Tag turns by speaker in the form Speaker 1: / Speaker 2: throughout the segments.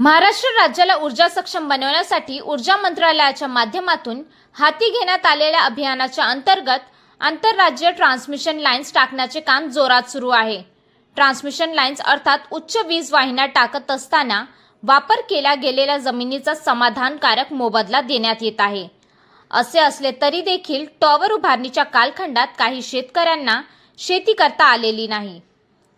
Speaker 1: महाराष्ट्र राज्याला ऊर्जा सक्षम बनवण्यासाठी ऊर्जा मंत्रालयाच्या माध्यमातून हाती घेण्यात आलेल्या अभियानाच्या अंतर्गत आंतरराज्य ट्रान्समिशन लाईन्स टाकण्याचे काम जोरात सुरू आहे. ट्रान्समिशन लाईन्स अर्थात उच्च वीज वाहिन्या टाकत असताना वापर केल्या गेलेल्या जमिनीचा समाधानकारक मोबदला देण्यात येत आहे. असे असले तरी देखील टॉवर उभारणीच्या कालखंडात काही शेतकऱ्यांना शेती करता आलेली नाही.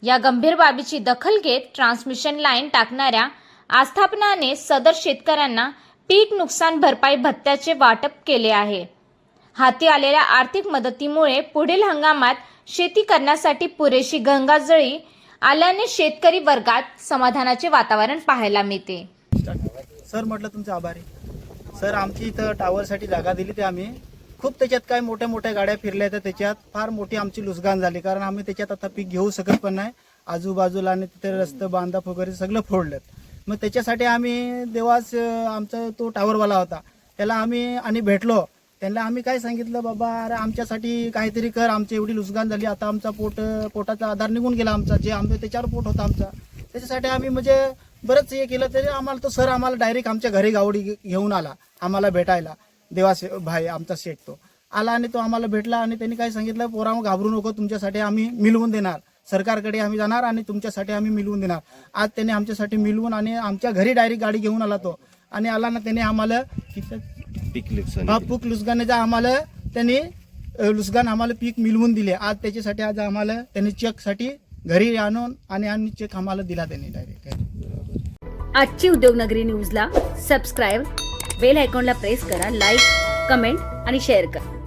Speaker 1: या गंभीर बाबीची दखल घेत ट्रान्समिशन लाईन टाकणाऱ्या आस्थापनाने सदर शेतकऱ्यांना पीक नुकसान भरपाई भत्त्याचे वाटप केले आहे. हाती आलेल्या आर्थिक मदतीमुळे पुढील हंगामात शेती करण्यासाठी पुरेशी गंगाजळी आल्याने शेतकरी वर्गात समाधानाचे वातावरण पाहायला मिळते.
Speaker 2: सर म्हटलं तुमचं आभारी. सर आमची इथं टावरसाठी जागा दिली ते आम्ही. खूप त्याच्यात काय मोठ्या मोठ्या गाड्या फिरल्या तर त्याच्यात फार मोठी आमची लुसगान झाली कारण आम्ही त्याच्यात आता पीक घेऊ शकत पण नाही. आजूबाजूला आणि तिथे रस्ते बांधप वगैरे सगळं फोडलं मग त्याच्यासाठी आम्ही देवास आमचा तो टावरवाला होता. त्याला आम्ही आणि भेटलो. त्यांना आम्ही काय सांगितलं बाबा अरे आमच्यासाठी काहीतरी कर. आमची एवढी लुसगान झाली. आता आमचा पोट पोटाचा आधार निघून गेला आमचा. जे आमचं त्याच्यावर पोट होता आमचा. त्याच्यासाठी आम्ही म्हणजे बरंच हे केलं तरी आम्हाला तो सर आम्हाला डायरेक्ट आमच्या घरी गावडी घेऊन आला. आम्हाला भेटायला. देवा भाई आमचा शेठ तो. आला आणि तो आम्हाला भेटला आणि त्यांनी काय सांगितलं पोरा घाबरू नको. तुमच्यासाठी आम्ही मिळवून देणार. सरकारकडे आम्ही जाणार आणि तुमच्यासाठी आम्ही मिळवून देणार. आज त्याने आमच्यासाठी मिळवून आणि आमच्या घरी डायरेक्ट गाडी घेऊन आला तो. आणि आला ना त्याने आम्हाला हा पीक लुसगानेचा आम्हाला त्यांनी लुसगान आम्हाला पीक मिळवून दिले. आज त्याच्यासाठी आज आम्हाला त्यांनी चेकसाठी घरी आणून आणि आणि चेक आम्हाला दिला त्यांनी डायरेक्ट
Speaker 3: आजची उद्योगनगरी न्यूजला सबस्क्राईब बेल आयकॉनला प्रेस करा लाईक कमेंट आणि शेअर करा.